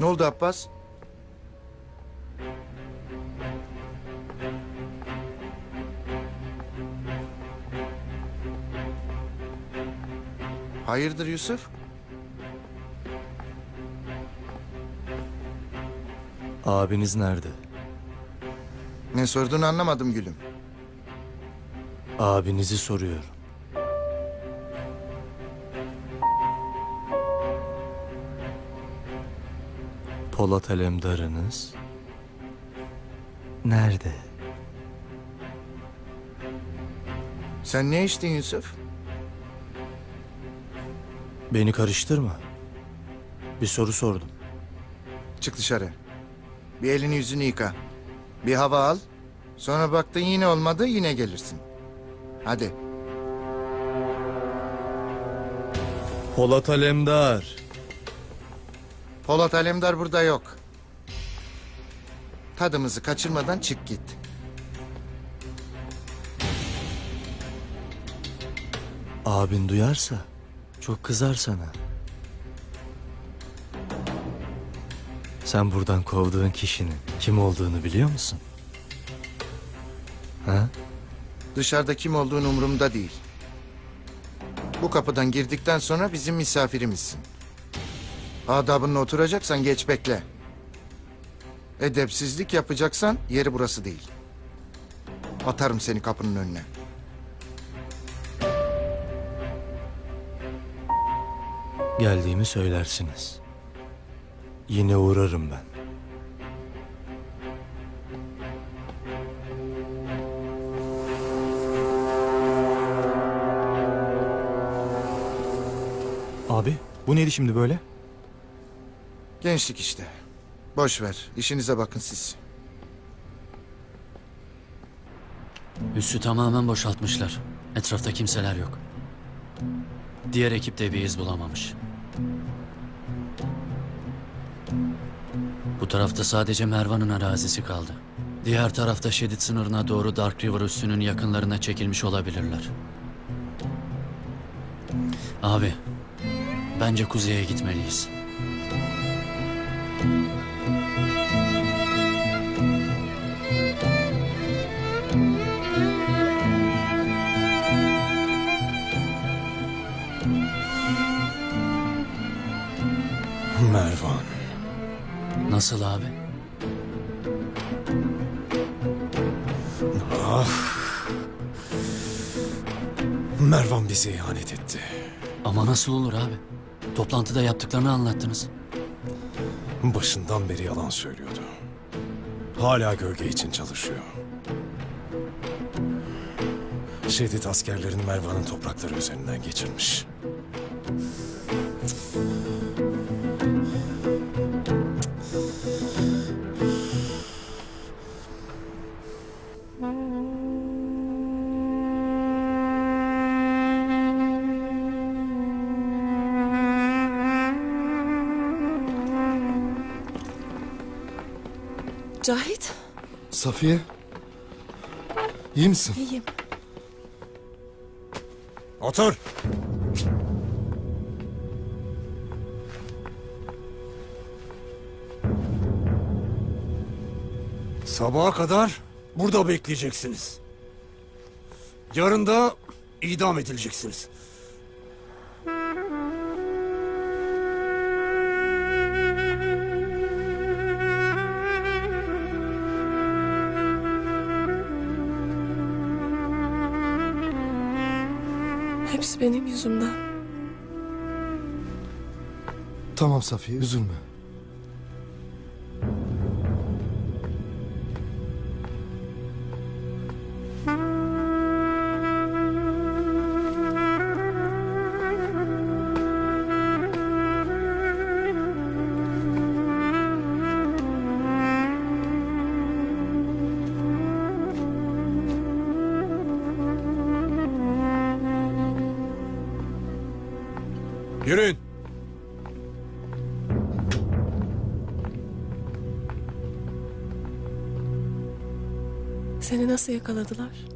Ne oldu Abbas? Hayırdır Yusuf? Abiniz nerede? Ne sorduğunu anlamadım gülüm. Abinizi soruyorum. Polat Alemdar'ınız nerede? Sen ne içtin Yusuf? Beni karıştırma. Bir soru sordum. Çık dışarı. Bir elini yüzünü yıka. Bir hava al. Sonra baktın yine olmadı yine gelirsin. Hadi. Polat Alemdar. Polat Alemdar burada yok. Tadımızı kaçırmadan çık git. Abin duyarsa çok kızar sana. Sen buradan kovduğun kişinin kim olduğunu biliyor musun? Ha? Dışarıda kim olduğun umurumda değil. Bu kapıdan girdikten sonra bizim misafirimizsin. Adabınla oturacaksan geç bekle. Edepsizlik yapacaksan yeri burası değil. Atarım seni kapının önüne. Geldiğimi söylersiniz. Yine uğrarım ben. Abi bu neydi şimdi böyle? Gençlik işte. Boş ver. İşinize bakın siz. Üssü tamamen boşaltmışlar. Etrafta kimseler yok. Diğer ekip de bir iz bulamamış. Bu tarafta sadece Mervan'ın arazisi kaldı. Diğer tarafta Şedid sınırına doğru Dark River üssünün yakınlarına çekilmiş olabilirler. Abi, bence kuzeye gitmeliyiz. Mervan. Nasıl abi? Mervan bize ihanet etti. Ama nasıl olur abi? Toplantıda yaptıklarını anlattınız. Başından beri yalan söylüyordu. Hala gölge için çalışıyor. Şehit askerlerini Mervan'ın toprakları üzerinden geçirmiş. Cahit, Safiye. iyi misin? iyiyim. Otur. Sabaha kadar burada bekleyeceksiniz. Yarın da idam edileceksiniz. Benim yüzümden. Tamam Safiye üzülme. Yürüyün. Seni nasıl yakaladılar?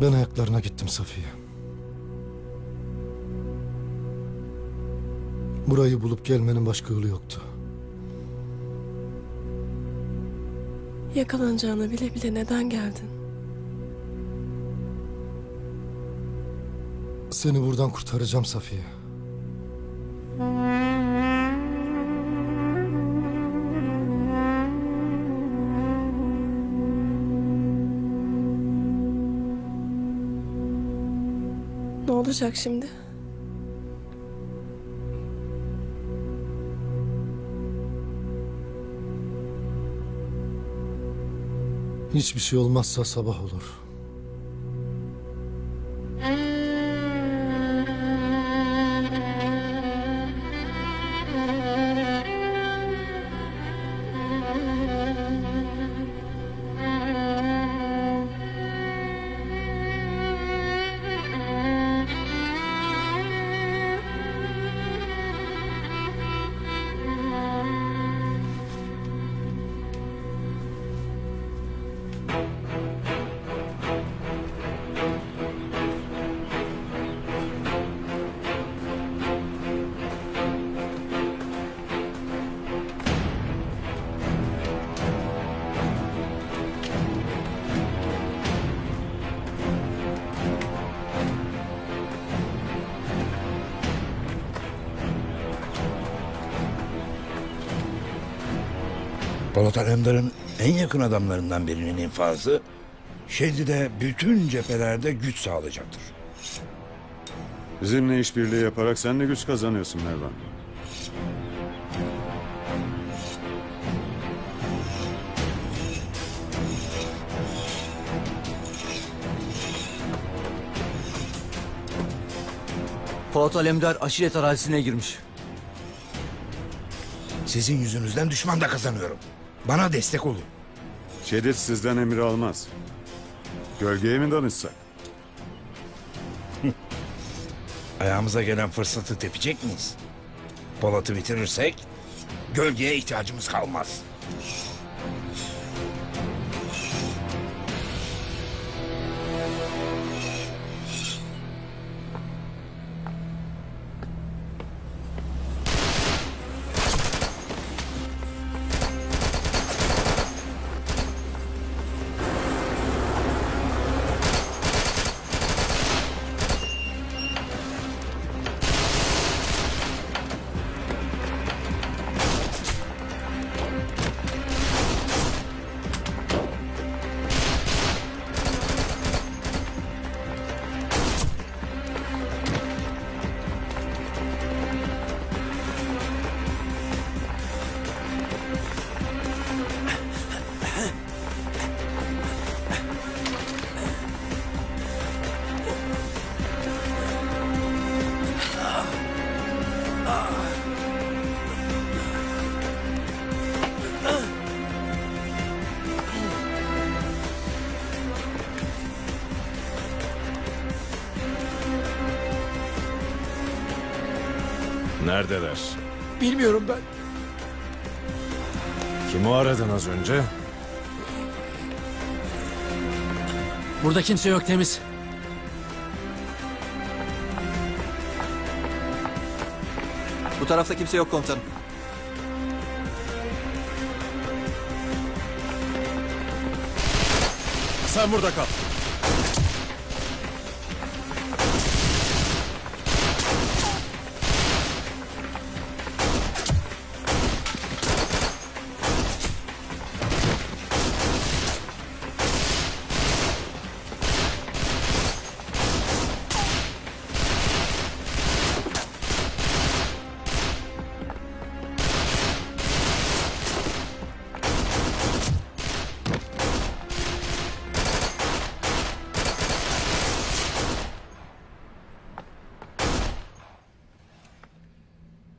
Ben ayaklarına gittim Safiye. Burayı bulup gelmenin başka yolu yoktu. Yakalanacağını bile bile neden geldin? Seni buradan kurtaracağım Safiye. Ne olacak şimdi? Hiçbir şey olmazsa sabah olur. Polat Alemdar'ın en yakın adamlarından birinin infazı Şedi'de bütün cephelerde güç sağlayacaktır. Bizimle işbirliği yaparak sen de güç kazanıyorsun Mervan. Polat Alemdar aşiret arazisine girmiş. Sizin yüzünüzden düşman da kazanıyorum. Bana destek olun. Şedid sizden emir almaz. Gölgeye mi danışsak? Ayağımıza gelen fırsatı tepecek miyiz? Polat'ı bitirirsek gölgeye ihtiyacımız kalmaz. Neredeler? Bilmiyorum ben. Kimi aradın az önce? Burada kimse yok temiz. Bu tarafta kimse yok komutanım. Sen burada kal.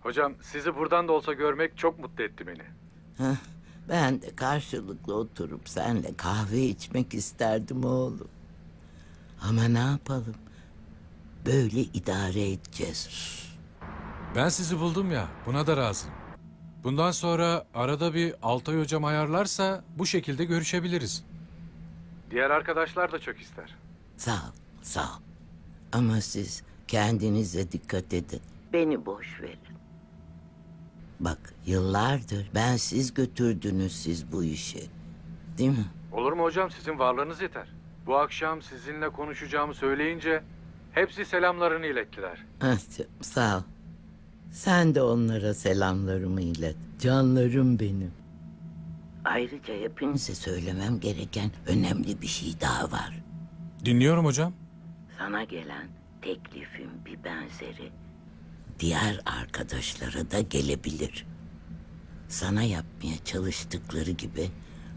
Hocam sizi buradan da olsa görmek çok mutlu etti beni. Ben de karşılıklı oturup senle kahve içmek isterdim oğlum. Ama ne yapalım? Böyle idare edeceğiz. Ben sizi buldum ya buna da razıyım. Bundan sonra arada bir Altay hocam ayarlarsa bu şekilde görüşebiliriz. Diğer arkadaşlar da çok ister. Sağ ol, sağ ol. Ama siz kendinize dikkat edin. Beni boş verin. Bak yıllardır ben siz götürdünüz siz bu işi. Değil mi? Olur mu hocam sizin varlığınız yeter. Bu akşam sizinle konuşacağımı söyleyince hepsi selamlarını ilettiler. Canım, sağ ol. Sen de onlara selamlarımı ilet. Canlarım benim. Ayrıca hepinize söylemem gereken önemli bir şey daha var. Dinliyorum hocam. Sana gelen teklifin bir benzeri diğer arkadaşlara da gelebilir. Sana yapmaya çalıştıkları gibi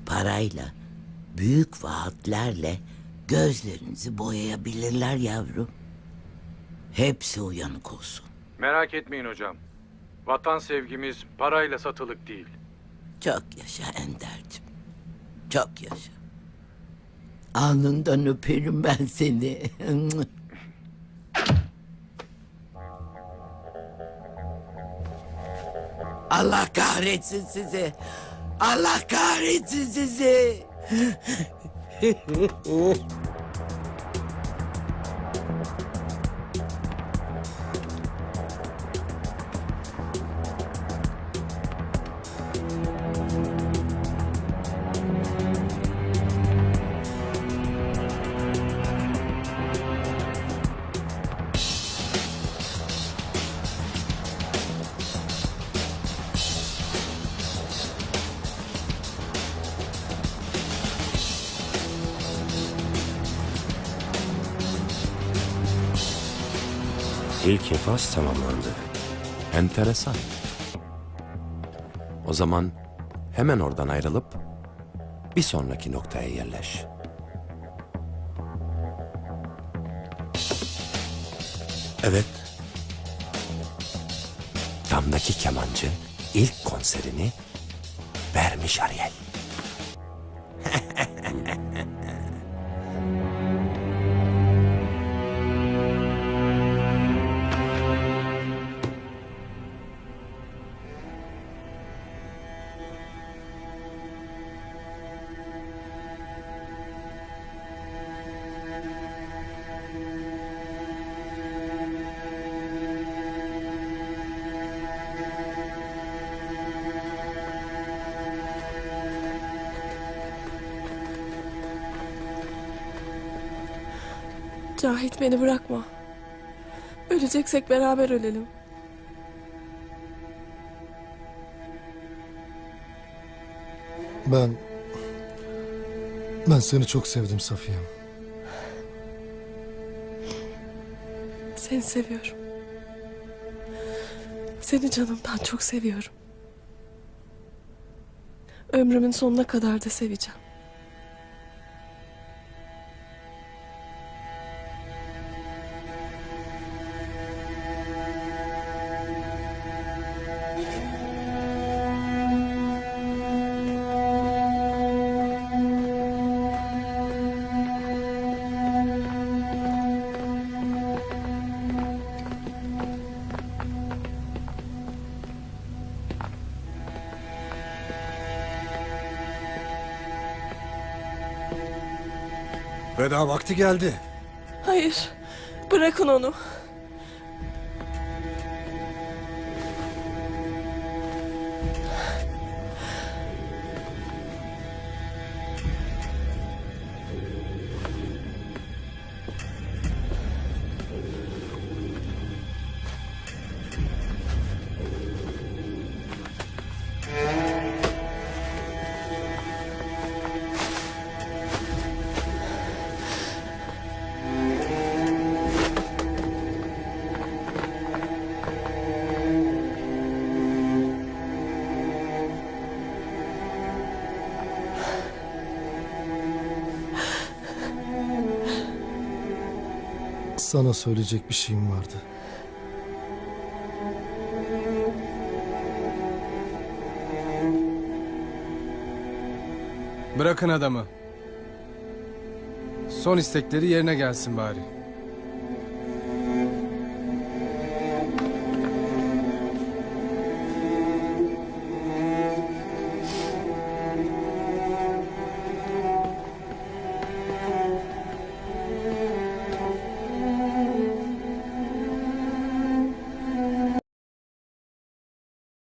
parayla, büyük vaatlerle gözlerinizi boyayabilirler yavrum. Hepsi uyanık olsun. Merak etmeyin hocam. Vatan sevgimiz parayla satılık değil. Çok yaşa Ender'cim. Çok yaşa. Alnından öperim ben seni. Allah kahretsin sizi. Allah kahretsin sizi. İlk infaz tamamlandı. Enteresan. O zaman hemen oradan ayrılıp bir sonraki noktaya yerleş. Evet. Damdaki kemancı ilk konserini vermiş Ariel. Cahit beni bırakma. Öleceksek beraber ölelim. Ben... Ben seni çok sevdim Safiye'm. Seni seviyorum. Seni canımdan çok seviyorum. Ömrümün sonuna kadar da seveceğim. Veda vakti geldi. Hayır. Bırakın onu. Sana söyleyecek bir şeyim vardı. Bırakın adamı. Son istekleri yerine gelsin bari.